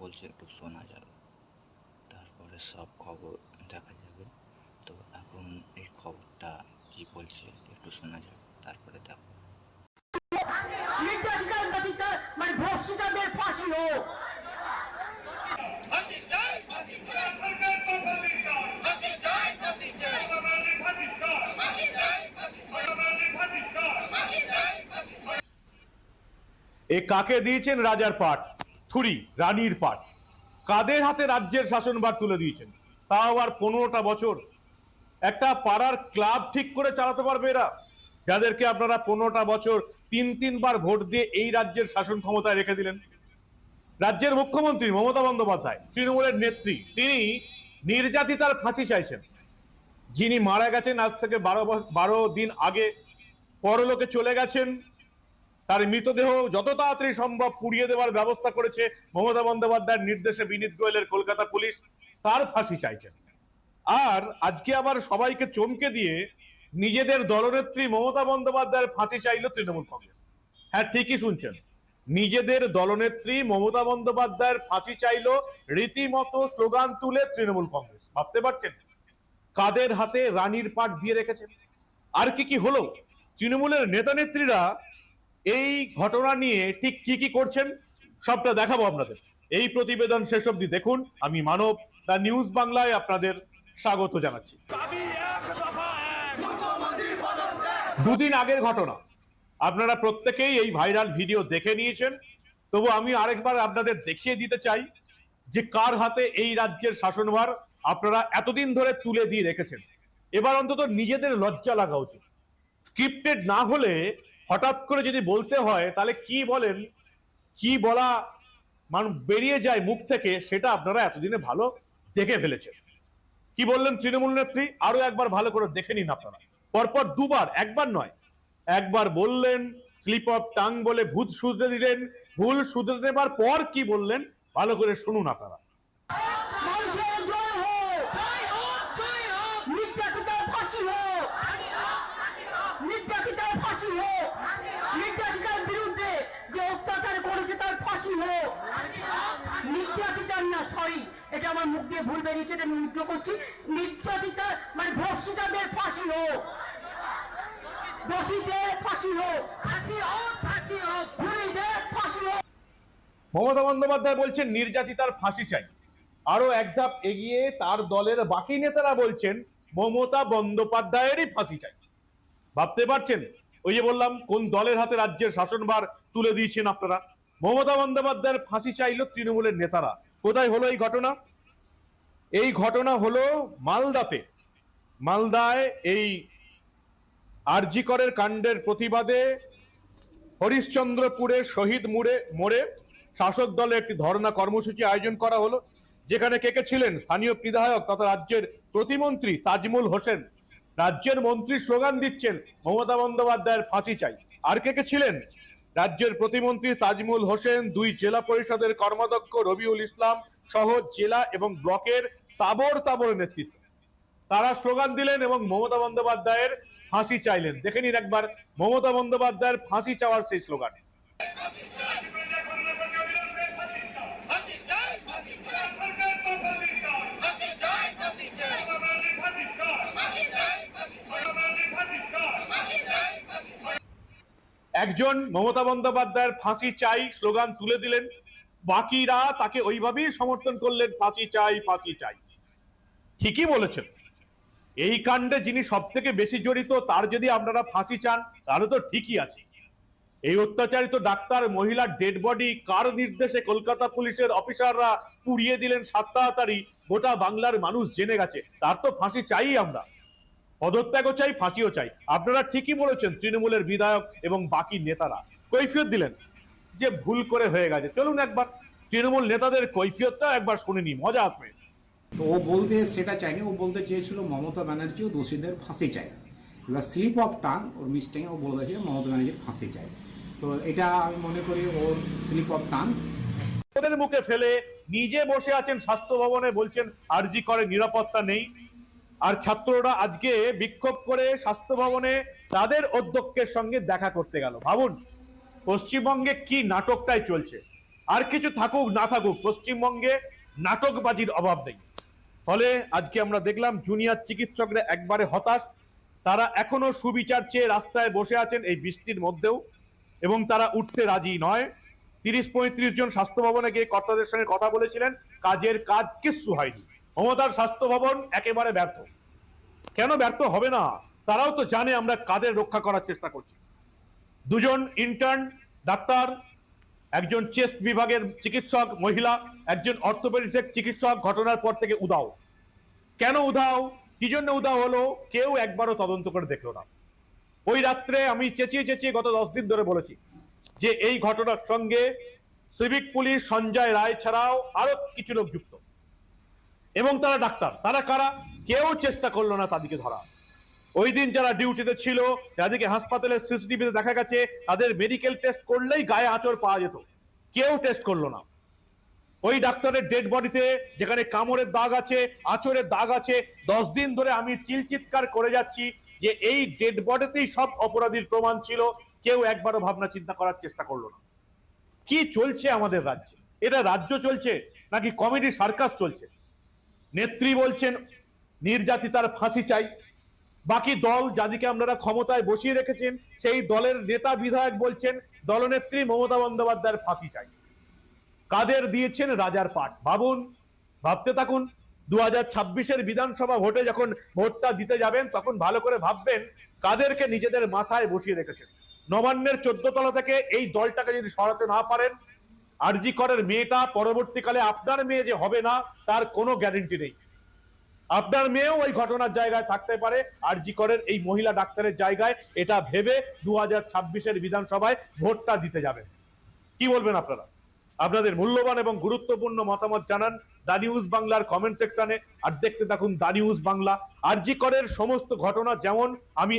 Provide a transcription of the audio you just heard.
বলছে একটু শোনা যাবে। তারপরে সব খবর দেখা যাবে। তো এখন এই খবরটা কি বলছে একটু শোনা যাবে তারপরে দেখো। মানে এ কাকে দিয়েছেন রাজার পাট থুরি, রানীর পাট কাদের হাতে রাজ্যের শাসনভার তুলে দিয়েছেন? তাও আবার পনেরোটা বছর। একটা পাড়ার ক্লাব ঠিক করে চালাতে পারবে এরা। যাদেরকে আপনারা পনেরোটা বছর তিন তিনবার ভোট দিয়ে এই রাজ্যের শাসন ক্ষমতায় রেখে দিলেন। রাজ্যের মুখ্যমন্ত্রী মমতা বন্দ্যোপাধ্যায়, তৃণমূলের নেত্রী, তিনি নির্যাতিতার ফাঁসি চাইছেন। যিনি মারা গেছেন আজ থেকে বারো বারো দিন আগে, পরলোকে চলে গেছেন তার মৃতদেহ যত তাড়াতাড়ি সম্ভব পুড়িয়ে দেওয়ার ব্যবস্থা করেছে মমতা বন্দ্যোপাধ্যায়ের নির্দেশে বিনীত গোয়েলের কলকাতা পুলিশ। তার ফাঁসি চাইছেন। আর আজকে আবার সবাইকে চমকে দিয়ে নিজেদের দলনেত্রী মমতা বন্দ্যোপাধ্যায়ের ফাঁসি চাইল তৃণমূল কংগ্রেস। হ্যাঁ ঠিকই শুনছেন। নিজেদের দলনেত্রী মমতা বন্দ্যোপাধ্যায়ের ফাঁসি চাইল রীতিমতো স্লোগান তুলে তৃণমূল কংগ্রেস। ভাবতে পারছেন? কাদের হাতে রানীর পাট দিয়ে রেখেছেন? আর কি কি হলো? তৃণমূলের নেতা নেত্রীরা এই ঘটনা নিয়ে ঠিক কি কি করছেন, সবটা দেখাবো আপনাদের। এই প্রতিবেদন শেষ অবধি দেখুন। আমি মানব, দা নিউজ বাংলায় আপনাদের স্বাগত জানাচ্ছি। দুদিন আগের ঘটনা। আপনারা প্রত্যেকেই এই ভাইরাল ভিডিও দেখে নিয়েছেন। তবু আমি আরেকবার আপনাদের দেখিয়ে দিতে চাই যে কার হাতে এই রাজ্যের শাসনভার আপনারা এতদিন ধরে তুলে দিয়ে রেখেছেন। এবার অন্তত নিজেদের লজ্জা লাগা উচিত। স্ক্রিপ্টেড না হলে হঠাৎ করে যদি বলতে হয়, তাহলে কি বলেন? কি বলা মানুষ বেরিয়ে যায় মুখ থেকে, সেটা আপনারা এতদিনে ভালো দেখে ফেলেছেন। কি বললেন তৃণমূল নেত্রী? আরও একবার ভালো করে দেখে নিন আপনারা। পরপর দুবার, একবার নয়, একবার বললেন স্লিপ অফ টাং বলে ভূত শুধরে দিলেন, ভুল শুধরে দেবার পর কি বললেন, ভালো করে শুনুন আপনারা মানুষের জয় হোক জয় হোক জয় হোক নির্যাতিতার ফাঁসি হোক নির্যাতিতার ফাঁসি হোক নির্যাতিতার বিরুদ্ধে যে অত্যাচার করেছে তার ফাঁসি হোক নির্যাতিতার না সরি এটা আমার মুখ দিয়ে ভুল বেরিয়েছে এটা উল্টো করছি। নির্যাতিতার মানে ধর্ষিতাদের ফাঁসি হোক। দোষীদের ফাঁসি হোক। ফাঁসি হোক ফাঁসি হোক। খুনিদের ফাঁসি হোক। মমতা বন্দ্যোপাধ্যায় বলছেন নির্যাতিতার ফাঁসি চাই। আরও এক ধাপ এগিয়ে তার দলের বাকি নেতারা বলছেন মমতা বন্দ্যোপাধ্যায়েরই ফাঁসি চাই। ভাবতে পারছেন? ওই যে বললাম কোন দলের হাতে রাজ্যের শাসনভার তুলে দিয়েছেন আপনারা? মমতা বন্দ্যোপাধ্যায়ের ফাঁসি চাইল তৃণমূলের নেতারা। কোথায় হলো এই ঘটনা? এই ঘটনা হলো মালদাতে। মালদায় এই আরজিকরের কাণ্ডের প্রতিবাদে হরিশ্চন্দ্রপুরে শহীদ মুড়ে, মোড়ে শাসক দলে একটি ধর্ণা কর্মসূচি আয়োজন করা হলো, যেখানে কে কে ছিলেন? স্থানীয় বিধায়ক তথা রাজ্যের প্রতিমন্ত্রী তাজমুল হোসেন। রাজ্যের মন্ত্রী স্লোগান দিচ্ছেন, মমতা বন্দ্যোপাধ্যায়ের ফাঁসি চাই। আর কে কে ছিলেন? রাজ্যের প্রতিমন্ত্রী তাজমুল হোসেন, দুই জেলা পরিষদের কর্মাধ্যক্ষ রবিউল ইসলাম সহ জেলা এবং ব্লকের তাবর তাবর নেতৃত্ব। তারা স্লোগান দিলেন এবং মমতা বন্দ্যোপাধ্যায়ের ফাঁসি চাইলেন। দেখে নিন একবার মমতা বন্দ্যোপাধ্যায়ের ফাঁসি চাওয়ার সেই স্লোগান। একজন মমতা বন্দ্যোপাধ্যায়ের ফাঁসি চাই স্লোগান তুলে দিলেন। বাকিরা তাকে ওইভাবেই সমর্থন করলেন, ফাঁসি চাই ফাঁসি চাই। ঠিকই বলেছেন। এই কাণ্ডে যিনি সব থেকে বেশি জড়িত, তার যদি আপনারা ফাঁসি চান, তাহলে তো ঠিকই আছে। এই অত্যাচারিত ডাক্তার, মহিলার ডেড বডি কার নির্দেশে কলকাতা পুলিশের অফিসাররা পুড়িয়ে দিলেন সাত তাড়াতাড়ি? গোটা বাংলার মানুষ জেনে গেছে। তার তো ফাঁসি চাই আমরা। পদত্যাগও চাই, ফাঁসিও চাই। আপনারা ঠিকই বলেছেন, তৃণমূলের বিধায়ক এবং বাকি নেতারা। কৈফিয়ত দিলেন যে ভুল করে হয়ে গেছে। চলুন একবার, তৃণমূল নেতাদের কৈফিয়তটা একবার শুনে নি মজা আসবে। তো ও বলতে সেটা চায়নি ও বলতে চেয়েছিল মমতা ব্যানার্জিও দোষীদের ফাঁসি চায় এবার স্লিপ অফ টাং ওর মিস্টেকে ও বলেছে মমতা ব্যানার্জির ফাঁসি চায় তো এটা আমি মনে করি ওর স্লিপ অফ টাং ওদের মুখে ফেলে নিজে বসে আছেন স্বাস্থ্য ভবনে, বলছেন আরজি করে, নিরাপত্তা নেই। আর ছাত্ররা আজকে বিক্ষোভ করে স্বাস্থ্য ভবনে তাদের অধ্যক্ষের সঙ্গে দেখা করতে গেল। ভাবুন, পশ্চিমবঙ্গে কি নাটকটাই চলছে। আর কিছু থাকুক, না থাকুক, পশ্চিমবঙ্গে নাটকবাজির অভাব নেই। ফলে আজকে আমরা দেখলাম জুনিয়র চিকিৎসকরা একবারে হতাশ। তারা এখনও সুবিচার চেয়ে রাস্তায় বসে আছেন এই বৃষ্টির মধ্যেও এবং তারা উঠতে রাজি নয়। তিরিশ পঁয়ত্রিশ জন স্বাস্থ্য ভবনে গিয়ে কর্তাদের সঙ্গে কথা বলেছিলেন, কাজের কাজ কিচ্ছু হয়নি। মমতার স্বাস্থ্য ভবন একেবারে ব্যর্থ। কেন ব্যর্থ হবে না? তারাও তো জানে আমরা কাদের রক্ষা করার চেষ্টা করছি। দুজন ইন্টার্ন ডাক্তার একজন চেস্ট বিভাগের চিকিৎসক মহিলা, একজন অর্থোপেডিক্সের চিকিৎসক ঘটনার পর থেকে উদাও। কেন উধাও কি জন্য উধাও হলো? কেউ একবারও তদন্ত করে দেখল না। ওই রাত্রে আমি চেঁচিয়ে চেঁচিয়ে গত দশ দিন ধরে বলেছি যে এই ঘটনার সঙ্গে সিভিক পুলিশ, সঞ্জয় রায় ছাড়াও আরও কিছু লোক যুক্ত। এবং তারা ডাক্তার। তারা কারা? কেউ চেষ্টা করল না তাদেরকে ধরা। ওই দিন যারা ডিউটিতে ছিল যাদেরকে হাসপাতালের সিসিটিভিতে দেখা গেছে, তাদের মেডিকেল টেস্ট করলেই গায়ে আঁচড় পাওয়া যেত। কেউ টেস্ট করল না। ওই ডাক্তারের ডেড বডিতে যেখানে কামড়ের দাগ আছে, আঁচড়ের দাগ আছে, দশ দিন ধরে আমি চিলচিৎকার করে যাচ্ছি যে এই ডেড বডিতেই সব অপরাধীর প্রমাণ ছিল। কেউ একবারও ভাবনা চিন্তা করার চেষ্টা করল না। কি চলছে আমাদের রাজ্যে? এটা রাজ্য চলছে নাকি কমেডি সার্কাস চলছে? নেত্রী বলছেন নির্যাতিতার ফাঁসি চাই। বাকি দল যাদেরকে আপনারা ক্ষমতায় বসিয়ে রেখেছেন, সেই দলের নেতা বিধায়ক বলছেন, দলনেত্রী মমতা বন্দ্যোপাধ্যায়ের ফাঁসি চাই। কাদের দিয়েছেন রাজার পাঠ? ভাবুন, ভাবতে থাকুন। দু হাজার ছাব্বিশের বিধানসভা ভোটে যখন ভোটটা দিতে যাবেন, তখন ভালো করে ভাববেন কাদেরকে নিজেদের মাথায় বসিয়ে রেখেছেন। নবান্নের চোদ্দ তলা থেকে এই দলটাকে যদি সরাতে না পারেন, আরজি করের মেয়েটা পরবর্তীকালে আপনার মেয়ে যে হবে না, তার কোনো গ্যারেন্টি নেই। আপনার মেয়েও ওই ঘটনার জায়গায় থাকতে পারে, আরজি করের এই মহিলা ডাক্তারের জায়গায়। এটা ভেবে দু হাজার ছাব্বিশের বিধানসভায় ভোটটা দিতে যাবেন। কি বলবেন আপনারা? আপনাদের মূল্যবান এবং গুরুত্বপূর্ণ মতামত জানান দা নিউজ বাংলার কমেন্ট সেকশনে। আর দেখতে থাকুন দা নিউজ বাংলা। আর জি করের সমস্ত ঘটনা যেমন আমি